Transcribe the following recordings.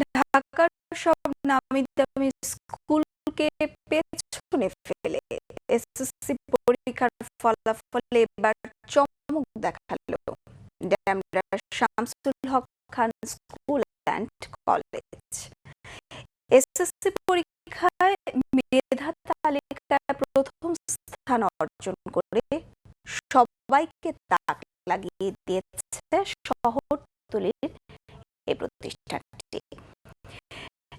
ঢাকার সব নামি দামি স্কুলকে পেছনে ফেলে। এসএসসি পরীক্ষার এবার চমক দেখাল Shamsul Haque Khan school and college. SSC পরীক্ষায় মেধা তালিকায় প্রথম স্থান অর্জন করে সবাইকে তাক লাগিয়ে দিয়েছে শহরতলির এই প্রতিষ্ঠানটি।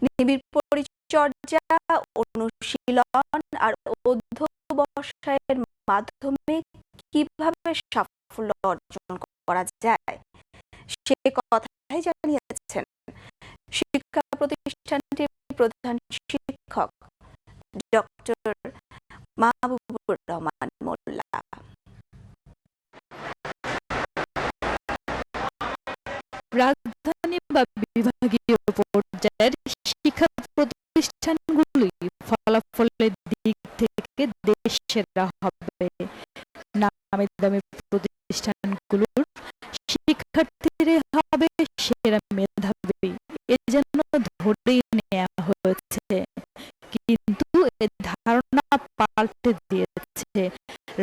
নিবিড় পরিচর্যা, অনুশীলন আর অধ্যবসায়ের মাধ্যমে কীভাবে সাফল্য অর্জন করা যায়, সে কথাই জানিয়েছেন শিক্ষা প্রতিষ্ঠানটির প্রধান শিক্ষক ডক্টর মাহবুবুর রহমান মোল্লা। রাজধানী বা বিভাগীয় থেকে দেশেরা হবে। নামে দামি প্রতিষ্ঠানগুলোর শিক্ষার্থীরা হবে, সেরা মেধাবী। এ যেন ধরেই নেওয়া হয়েছে। কিন্তু এ ধারণা পাল্টে দিয়েছে।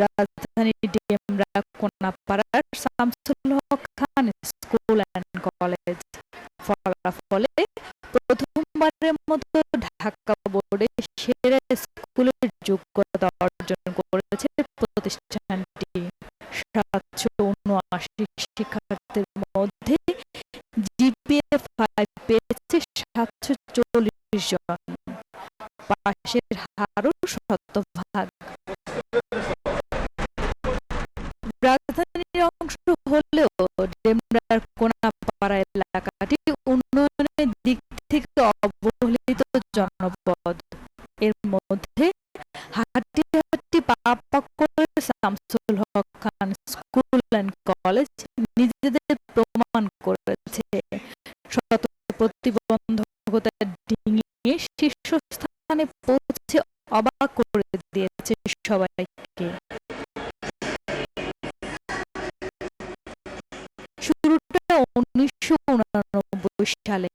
রাজধানী Demra, কোনাপাড়ার Shamsul Haque Khan school and college. ফলাফলে প্রথমবারের মতো ঢাকা বোর্ডে সেরা স্কুলের যোগ্যতা অর্জন করেছে প্রতিষ্ঠানটি। সাতশো উনআশি শিক্ষার্থীর মধ্যে জিপিএ ফাইভ পেয়েছে সাতশো চল্লিশ জন। পাশের হারও শতভাগ। রাজধানীর অংশ হলেও ডেমরার কোনাপাড়া এলাকাটি করে Shamsul Haque Khan school and college নিজেদের প্রমাণ করেছে। শত প্রতিবন্ধকতা ডিঙিয়ে শীর্ষস্থানে পৌঁছে অবাক করে দিয়েছে সবাইকে। শুরুটা উনিশশো সালে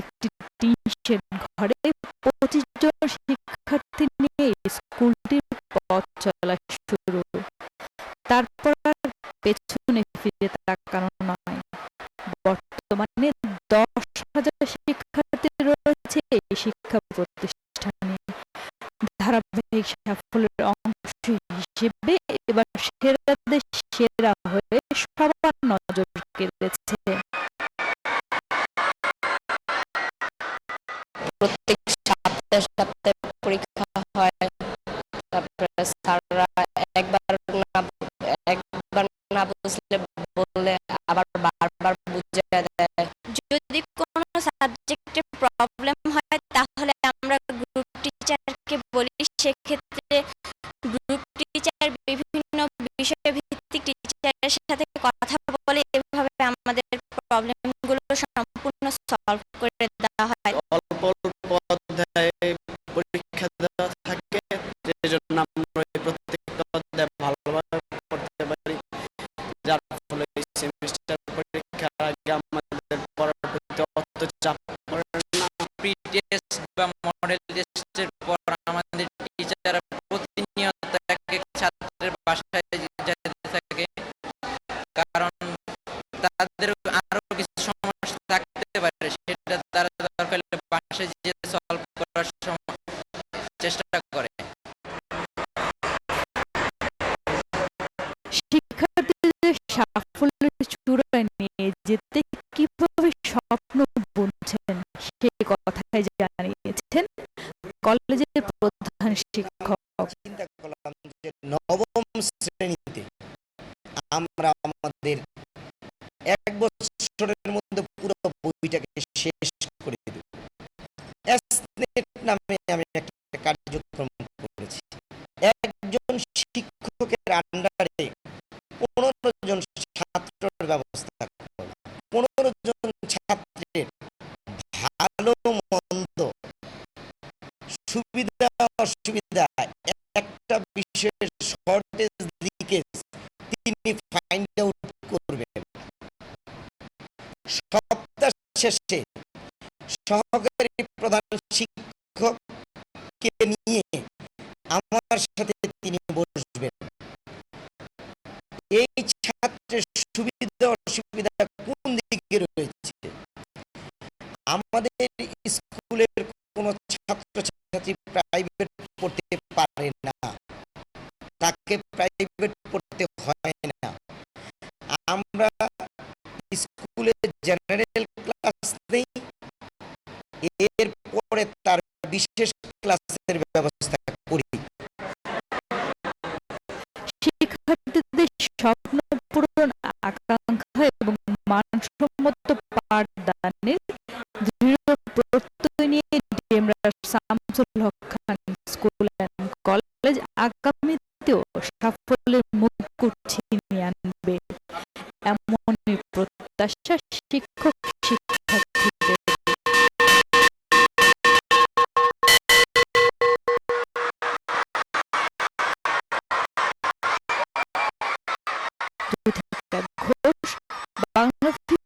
একটি টিন ঘরে পঁচিশ জন শিক্ষার্থী নিয়ে স্কুলটির পথ চলা শুরু। তারপর আর পেছনে ফিরে তাকানো নয়। বর্তমানে দশ হাজার শিক্ষার্থী রয়েছে এই শিক্ষা প্রতিষ্ঠানে। ধারাবাহিক সাফল্যের অংশ হিসেবে এবার সেরাদের সেরা হয়ে সবার নজর কেড়েছে বললে আবার চেষ্টা করে শিক্ষার্থীদের সাফল্যের চূড়ায় নিয়ে যেতে কীভাবে স্বপ্ন বুনছেন সে কথাই জানিয়েছেন কলেজের প্রধান শিক্ষক চিন্তা করলাম যে নবম শ্রেণীতে আমরা আমাদের এক বছরের মধ্যে পুরো বইটাকে শেষ করে দেব। নামে আমি একটা কার্যক্রম করেছি একজন শিক্ষকের আন্ডারে পনেরো জন ছাত্রের ব্যবস্থা করব পনেরো জন ছাত্রের ভালো মন্দ সুবিধা অসুবিধা একটা বিষয়ের শর্টেজ লিকেজ তিনি ফাইন্ড আউট করবেন সপ্তাহ শেষে সহকারী প্রধান শিক্ষককে নিয়ে আমার সাথে তিনি বসবেন। এই ছাত্রের সুবিধা অসুবিধা কোন দিকে রয়েছে? আমাদের স্কুলের কোনো ছাত্রছাত্রী প্রাইভেট পড়তে পারে না। তাকে প্রাইভেট পড়তে হয় না। আমরা স্কুলে জেনারেল এরপরে তার বিশেষ ক্লাসের ব্যবস্থা করি। শিক্ষার্থীদের স্বপ্ন পূরণ আকাঙ্ক্ষা এবং মানসম্মত পাঠদানের দৃঢ় প্রত্যয় নিয়ে Shamsul Haque Khan school and college আগামীতেও সাফল্যের মুকুট ছিনিয়ে আনবে। এমনই প্রত্যাশা শিক্ষক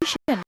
Vision.